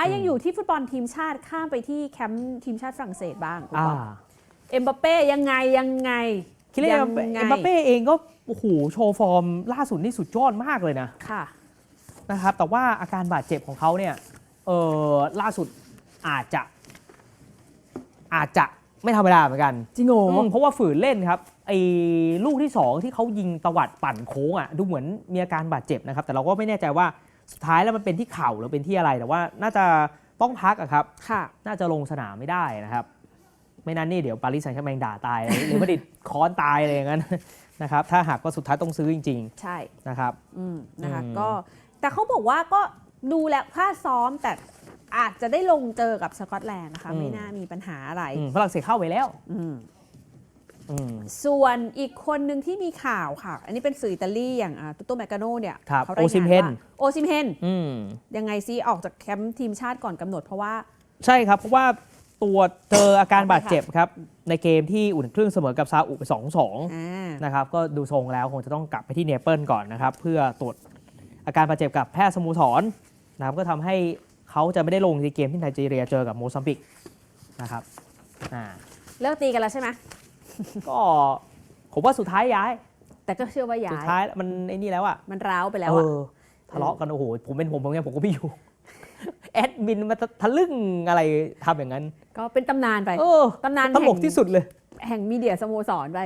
อะยังอยู่ที่ฟุตบอลทีมชาติข้ามไปที่แคมป์ทีมชาติฝรั่งเศสบ้างคุณอ่าปอเอ็มบัปเป้ยังไงยังไงคิดเลยยังไงเอ็มบัปเป้เองก็โอ้โหโชว์ฟอร์มล่าสุดนี่สุดยอดมากเลยนะค่ะ นะครับ แต่ว่าอาการบาดเจ็บของเขาเนี่ยเออล่าสุดอาจจะ อาจจะไม่ธรรมดาเหมือนกัน จริงโหอืมเพราะว่าฝืนเล่นครับไอ้ลูกที่2ที่เขายิงตวัดปั่นโค้งอะดูเหมือนมีอาการบาดเจ็บนะครับ แต่เราก็ไม่แน่ใจว่า สุดท้ายแล้วมันเป็นที่เข่าหรือเป็นที่อะไรแต่ว่าน่าจะต้องพักอะครับ ค่ะ น่าจะลงสนามไม่ได้นะครับ ไม่นั้นนี่เดี๋ยวปารีสแซงต์แชร์แมงด่าตายหรือมาดริดค้อนตายอะไรอย่างนั้นนะครับ ถ้าหากว่าสุดท้ายต้องซื้อจริง ใช่ ๆ นะครับ อืมนะคะอืม ก็แต่เขาบอกว่าก็ดูแล้วค่าซ้อมแต่อาจจะได้ลงเจอกับสกอตแลนด์นะคะ ไม่น่ามีปัญหาอะไร อืมฝรั่งเศสเข้าไปแล้ว อืมอืม ส่วนอีกคนหนึ่งที่มีข่าวค่ะ อันนี้เป็นสื่ออิตาลีอย่างตุโตแมกาโนเนี่ยครับเขารายงานโอซิมเฮนว่าโอซิมเฮนอืมยังไงซิออกจากแคมป์ทีมชาติก่อนกำหนดเพราะว่า ใช่ครับ เพราะว่าตัวเจออาการบาดเจ็บครับ ในเกมที่อุ่นเครื่องเสมอกับซาอุไป2-2อ่านะครับ ก็ดูทรงแล้วคงจะต้องกลับไปที่เนเปิลก่อนนะครับ เพื่อตรวจอาการบาดเจ็บกับแพทย์สโมุทรนะครับก็ทำให้เขาจะไม่ได้ลงในเกมที่ไนจีเรียเจอกับโมซัมบิกนะครับอ่าเลิกตีกันแล้วใช่ไหม ก็ผมว่าสุดท้ายย้าย แต่ก็เชื่อว่าย้าสุดย ท้ายมันไอ้นี่แล้วอะมันร้าวไปแล้วเออะอทะเลาะกันโอ้โหผมเป็นผมผมเนี่ยผมก็ไม่อยู่ แอดมินมาทะลึ่งอะไรทำอย่างนั้น ก็เป็นตำนานไป เออตำนานตลแห่กงที่สุดเลย แห่งมีเดียสโมสรไป